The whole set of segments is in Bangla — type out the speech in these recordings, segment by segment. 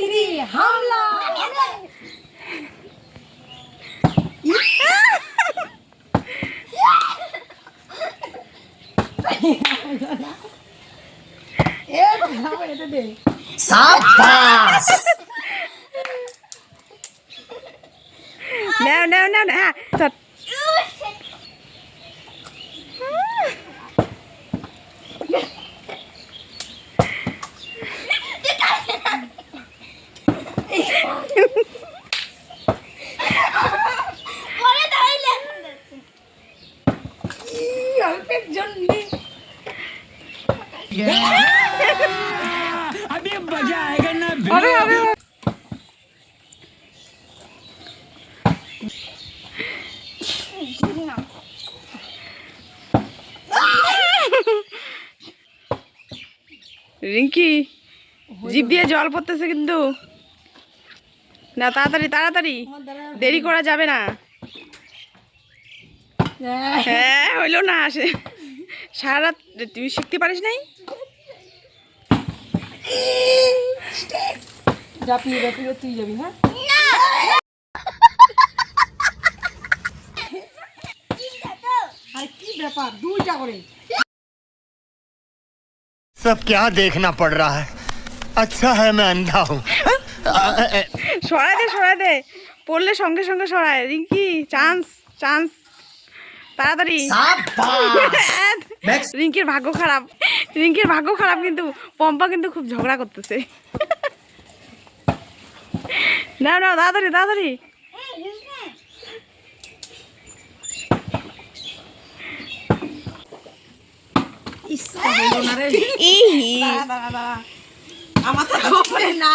তিরি হামলা। সাবাস নাও নাও নাও না হ্যাঁ রিঙ্কি জিভ দিয়ে জল পড়তেছে কিন্তু না তাড়াতাড়ি তাড়াতাড়ি দেরি করা যাবে না হ্যাঁ হইলো না আসে সারা রাত তুই শিখতে পারিস নাই জাপি জাপি তুই যাবি হ্যাঁ আর কি ব্যাপার দুইটা করে सब क्या देखना पड़ रहा है अच्छा है मैं अंधा हूँ সরাই দে সরাই দে। পড়লে সঙ্গে সঙ্গে সরায় রিঙ্কি চান্স চান্স। তাড়াতাড়ি. রিঙ্কির ভাগ্য খারাপ। রিঙ্কির ভাগ্য খারাপ কিন্তু পম্পা কিন্তু খুব ঝগড়া করতেছে। না না তাড়াতাড়ি তাড়াতাড়ি। ইচ্ছা হইল না।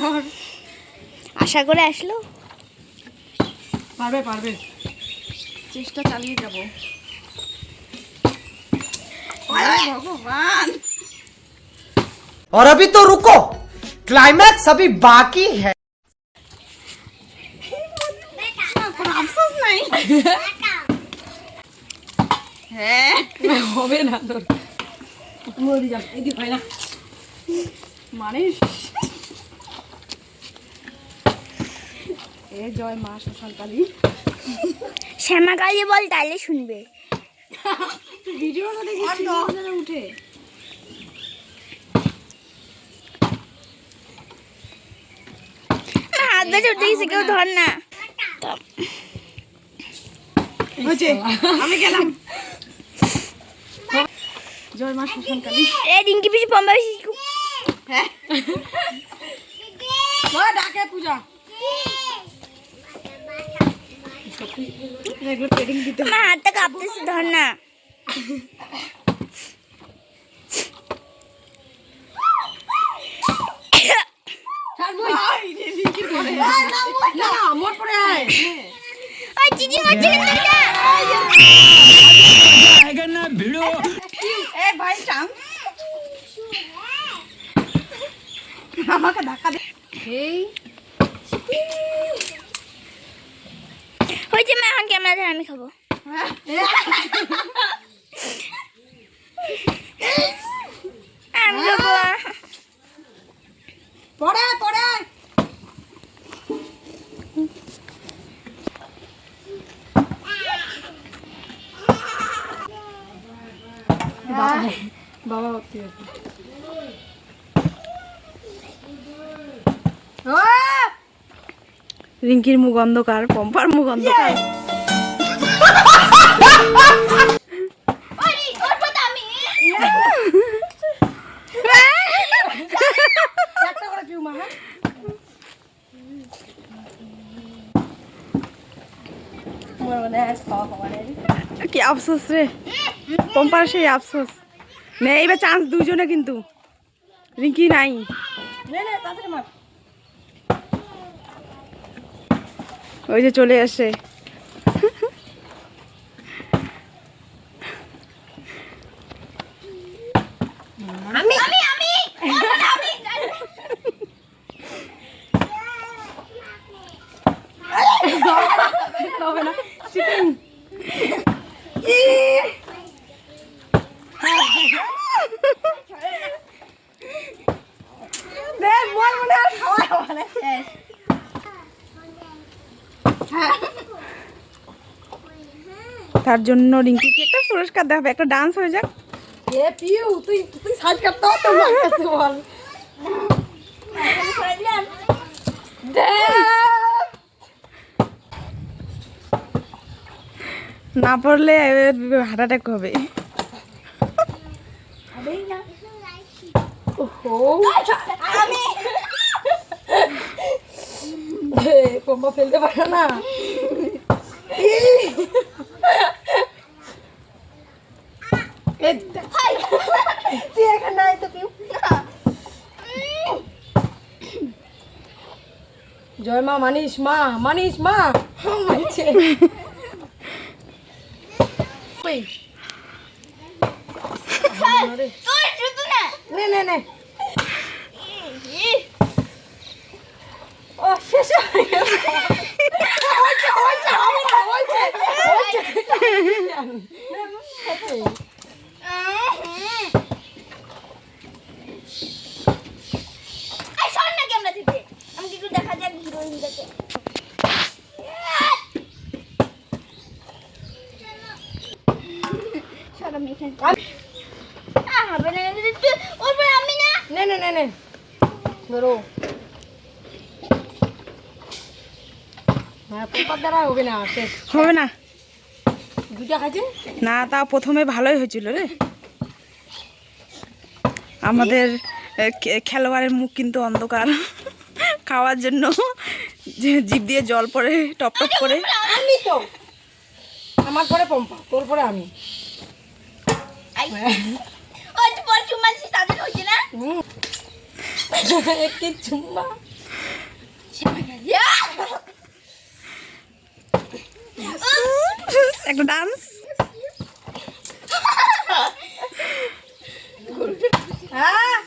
ধর আশা করে আসলো পারবে পারবে চেষ্টা চালিয়ে যাব ভগবান और अभी तो रुको क्लाइमैक्स अभी बाकी है কোনো আফসোস নাই হ্যাঁ হবে না তোর মরি যাম এদিক হয় না মানে এ জয় মা শ্মশানকালী শ্যামা কালী বল তাহলে শুনবে। ভিডিওটা দেখি উঠে? হাত ধরে উঠে গেছে কেউ ধর না। আমি গেলাম। জয় মা শ্মশানকালী এ রিঙ্কি পিসি পম্বা পিসি। হ্যাঁ। ডাকে পূজা। আমার হাতটা কাঁপতেছে ধর না না এটা এ ভাই চান্স আমাকে ধাক্কা দে এই। হয়েছে মা এখন ক্যামেরা ধরে আমি খাব? আমি খাব। পড়ে পড়ে। বাবা রিঙ্কির মুখ অন্ধকার পম্পার মুখ অন্ধকার নেই কি আফসোস রে? পম্পার সেই আফসোস। নে এইবার চান্স দুজনে কিন্তু। রিঙ্কি নাই। তাড়াতাড়ি মার। ওই যে চলে আসে আমি আমি আমি হবে না চিকেন দেখ বল মনে আর খাওয়া হবে না শেষ তার জন্য রিঙ্কিকে একটা পুরস্কার দেওয়া হবে। একটা ডান্স হয়ে যাক। এ পিউ তুই তুই সাইড কাটতে তো তোমার কাছে বল। না পড়লে হার্ট অ্যাটাক হবে। আমি ফেলতে পারো না এ দেখ। তুই এখানে জয় মা মানিস মা মানিস মা। মানছে। কই? তোর নে নে। হয়ে গেছে। হয়েছে, হয়েছে, হবে না, হয়েছে, হয়েছে। এই শোন না ক্যামেরা থেকে আমাকে একটু দেখা যাক হিরোইনটাকে সর আমি এখানে আহ, হবে না না ধরো না হবে না। দুটা খাইছে? না তা প্রথমে ভালোই হয়েছিল রে। আমাদের খেলোয়াড়ের মুখ কিন্তু অন্ধকার। খাওয়ার জন্য জিভ দিয়ে জল পড়ে টপ টপ করে। আমি তো। আমার পরে পম্পা তোর পরে আমি। পরে একটা ডান্স। হ্যাঁ?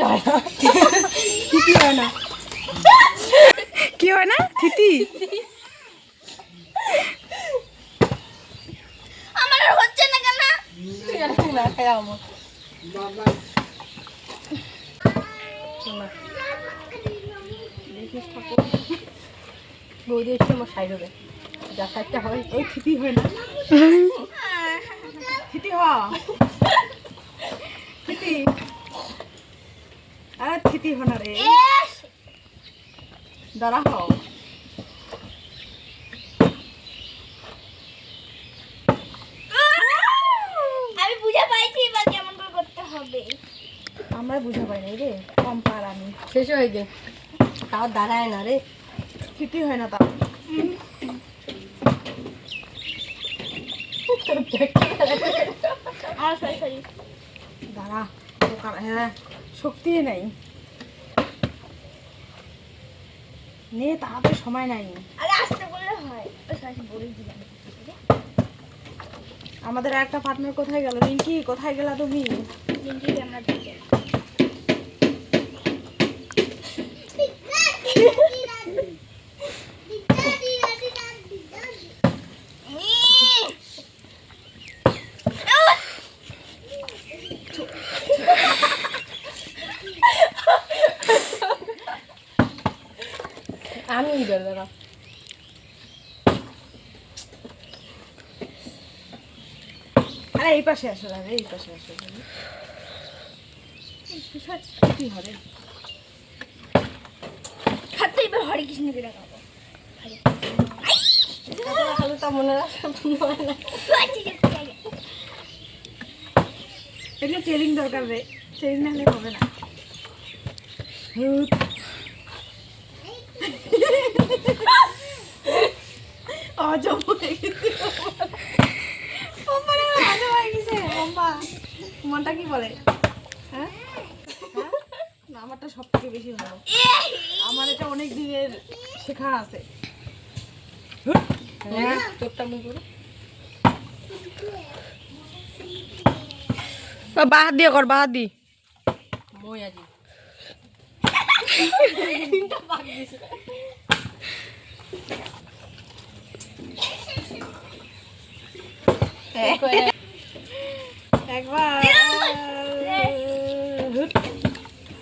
হয় না। হয় না। কি হয় না? থিতি? আমার হচ্ছে না কেন? না খাই আমার বৌদি এসে আমার সাইড। হবে যা সাইডটা হয় ওই থিতি হয় না থিতি হ থিতি আরে থিতি হয় না রে এস দাঁড়া হও আমি বুঝে পাইছি এবার কেমন করে করতে হবে। আমরা বুঝে পাই নাই রে কম পার আমি শেষ হয়ে গে তাও দাঁড়ায় না রে। থিতি হয় না তা আমার সরি সরি দাঁড়া হ্যাঁ শক্তি নেই। নে তাড়াতাড়ি সময় নাই। আরে আসতে বললে হয়। বলে দিলাম। আমাদের একটা পার্টনার কোথায় গেল? রিঙ্কি কোথায় গেলা তুমি? লিঙ্কি ক্যামেরা দিকে দাঁড়া আরে এই পাশে আসো দাদা এই পাশে আসো কি হবে হাতে এবার হরে কৃষ্ণ করে খাব তা মনে রাখা এগুলো ট্রেনিং দরকার রে ট্রেনিং না হলে হবে না অজব হয়ে গেছে ও মানে অজব হয়ে গেছে ও লম্বা মনটা কি বলে? হ্যাঁ? হ্যাঁ? আমারটা সব থেকে বেশি ভালো। আমার এটা অনেক দিনের শেখা আছে। হ্যাঁ? তোরটা মুখ করে বাহাত দিয়ে কর বাহাত দি। মই আজি।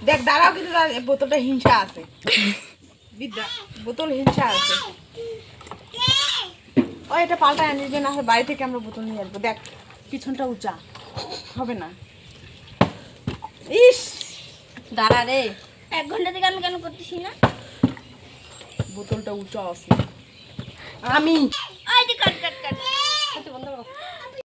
দেখ দাঁড়াও কিন্তু বোতলটা হিংসা আছে। বিদ্যা বোতল হিংসা আছে। ও এটা পাল্টা আনি যে না বাড়ি থেকে আমরা বোতল নিয়ে আসব। দেখ পিছনটা উঁচা হবে না। ইস! দাঁড়া রে। এক ঘণ্টা থেকে আমি কেন করতেছি না? বোতলটা উঁচা আছে। আমি। কাট কাট কাট।